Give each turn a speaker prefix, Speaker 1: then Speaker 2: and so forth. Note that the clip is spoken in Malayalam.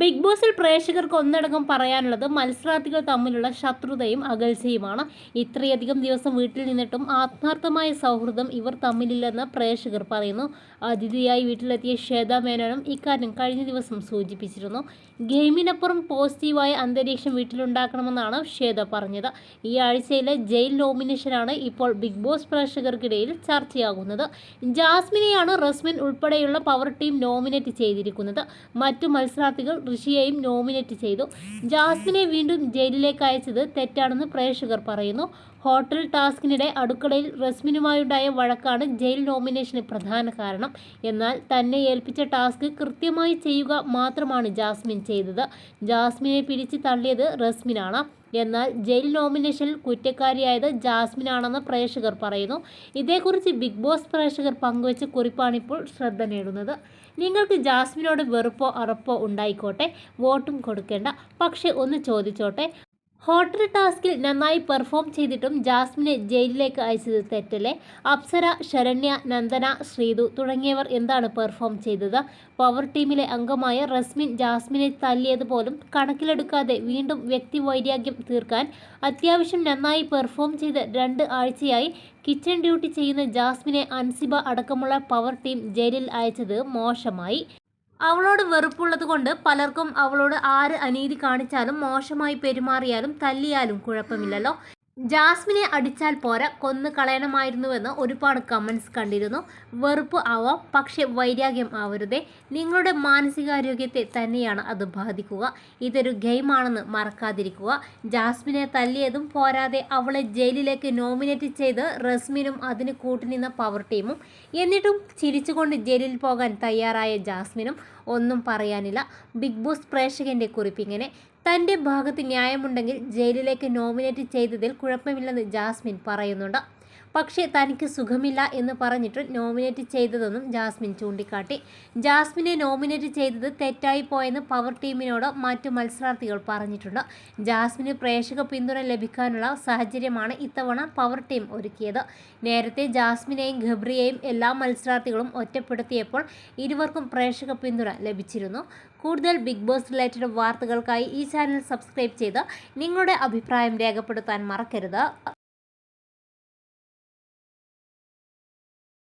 Speaker 1: ബിഗ് ബോസിൽ പ്രേക്ഷകർക്ക് ഒന്നടങ്കം പറയാനുള്ളത് മത്സരാർത്ഥികൾ തമ്മിലുള്ള ശത്രുതയും അകൽച്ചയുമാണ്. ഇത്രയധികം ദിവസം വീട്ടിൽ നിന്നിട്ടും ആത്മാർത്ഥമായ സൗഹൃദം ഇവർ തമ്മിലില്ലെന്ന് പ്രേക്ഷകർ പറയുന്നു. അതിഥിയായി വീട്ടിലെത്തിയ ശ്വേത മേനോനും ഇക്കാര്യം കഴിഞ്ഞ ദിവസം സൂചിപ്പിച്ചിരുന്നു. ഗെയിമിനപ്പുറം പോസിറ്റീവായ അന്തരീക്ഷം വീട്ടിലുണ്ടാക്കണമെന്നാണ് ശ്വേത പറഞ്ഞത്. ഈ ആഴ്ചയിലെ ജയിൽ നോമിനേഷനാണ് ഇപ്പോൾ ബിഗ് ബോസ് പ്രേക്ഷകർക്കിടയിൽ ചർച്ചയാകുന്നത്. ജാസ്മിനെയാണ് റസ്മിൻ ഉൾപ്പെടെയുള്ള പവർ ടീം നോമിനേറ്റ് ചെയ്തിരിക്കുന്നത്. മറ്റു മത്സരാർത്ഥികൾ ഋഷിയെയും നോമിനേറ്റ് ചെയ്തു. ജാസ്മിനെ വീണ്ടും ജയിലിലേക്ക് അയച്ചത് തെറ്റാണെന്ന് പ്രേക്ഷകർ പറയുന്നു. ഹോട്ടൽ ടാസ്കിനിടെ അടുക്കളയിൽ റസ്മിനുമായുണ്ടായ വഴക്കാണ് ജയിൽ നോമിനേഷന് പ്രധാന കാരണം. എന്നാൽ തന്നെ ഏൽപ്പിച്ച ടാസ്ക് കൃത്യമായി ചെയ്യുക മാത്രമാണ് ജാസ്മിൻ ചെയ്തത്. ജാസ്മിനെ പിടിച്ച് തള്ളിയത് റസ്മിനാണ്. എന്നാൽ ജയിൽ നോമിനേഷനിൽ കുറ്റക്കാരിയായത് ജാസ്മിൻ ആണെന്ന് പ്രേക്ഷകർ പറയുന്നു. ഇതേക്കുറിച്ച് ബിഗ് ബോസ് പ്രേക്ഷകർ പങ്കുവച്ച കുറിപ്പാണിപ്പോൾ ശ്രദ്ധ നേടുന്നത്. നിങ്ങൾക്ക് ജാസ്മിനോട് വെറുപ്പോ അറപ്പോ ഉണ്ടായിക്കോട്ടെ വോട്ടും കൊടുക്കേണ്ട. പക്ഷെ ഒന്ന് ചോദിച്ചോട്ടെ. ഹോട്ടൽ ടാസ്കിൽ നന്നായി പെർഫോം ചെയ്തിട്ടും ജാസ്മിനെ ജയിലിലേക്ക് അയച്ചത് തെറ്റല്ലേ? അപ്സര ശരണ്യ നന്ദന ശ്രീതു തുടങ്ങിയവർ എന്താണ് പെർഫോം ചെയ്തത്? പവർ ടീമിലെ അംഗമായ റസ്മിൻ ജാസ്മിനെ തല്ലിയത് പോലും കണക്കിലെടുക്കാതെ വീണ്ടും വ്യക്തി വൈരാഗ്യം തീർക്കാൻ അത്യാവശ്യം നന്നായി പെർഫോം ചെയ്ത് രണ്ട് ആഴ്ചയായി കിച്ചൺ ഡ്യൂട്ടി ചെയ്യുന്ന ജാസ്മിനെ അൻസിബ അടക്കമുള്ള പവർ ടീം ജയിലിൽ അയച്ചത് മോശമായി. അവളോട് വെറുപ്പുള്ളത് കൊണ്ട് പലർക്കും അവളോട് ആര് അനീതി കാണിച്ചാലും മോശമായി പെരുമാറിയാലും തല്ലിയാലും കുഴപ്പമില്ലല്ലോ. ജാസ്മിനെ അടിച്ചാൽ പോരാ കൊന്നു കളയണമായിരുന്നുവെന്ന് ഒരുപാട് കമൻസ് കണ്ടിരുന്നു. വെറുപ്പ് ആവാം പക്ഷേ വൈരാഗ്യം ആവരുതേ. നിങ്ങളുടെ മാനസികാരോഗ്യത്തെ തന്നെയാണ് അത് ബാധിക്കുക. ഇതൊരു ഗെയിമാണെന്ന് മറക്കാതിരിക്കുക. ജാസ്മിനെ തല്ലിയതും പോരാതെ അവളെ ജയിലിലേക്ക് നോമിനേറ്റ് ചെയ്ത് റസ്മിനും അതിന് കൂട്ടുനിന്ന പവർ ടീമും എന്നിട്ടും ചിരിച്ചുകൊണ്ട് ജയിലിൽ പോകാൻ തയ്യാറായ ജാസ്മിനും ഒന്നും പറയാനില്ല. ബിഗ് ബോസ് പ്രേക്ഷകന്റെ കുറിപ്പിങ്ങനെ തന്റെ ഭാഗത്ത് ന്യായമുണ്ടെങ്കിൽ ജയിലിലേക്ക് നോമിനേറ്റ് ചെയ്തതിൽ കുഴപ്പമില്ലെന്ന് ജാസ്മിൻ പറയുന്നുണ്ട്. പക്ഷേ തനിക്ക് സുഖമില്ല എന്ന് പറഞ്ഞിട്ട് നോമിനേറ്റ് ചെയ്തതെന്നും ജാസ്മിൻ ചൂണ്ടിക്കാട്ടി. ജാസ്മിനെ നോമിനേറ്റ് ചെയ്തത് തെറ്റായി പോയെന്ന് പവർ ടീമിനോട് മറ്റു മത്സരാർത്ഥികൾ പറഞ്ഞിട്ടുണ്ട്. ജാസ്മിന് പ്രേക്ഷക പിന്തുണ ലഭിക്കാനുള്ള സാഹചര്യമാണ് ഇത്തവണ പവർ ടീം ഒരുക്കിയത്. നേരത്തെ ജാസ്മിനെയും ഗബ്രിയെയും എല്ലാ മത്സരാർത്ഥികളും ഒറ്റപ്പെടുത്തിയപ്പോൾ ഇരുവർക്കും പ്രേക്ഷക പിന്തുണ ലഭിച്ചിരുന്നു. കൂടുതൽ ബിഗ് ബോസ് റിലേറ്റഡ് വാർത്തകൾക്കായി ഈ ചാനൽ സബ്സ്ക്രൈബ് ചെയ്ത് നിങ്ങളുടെ അഭിപ്രായം രേഖപ്പെടുത്താൻ മറക്കരുത്.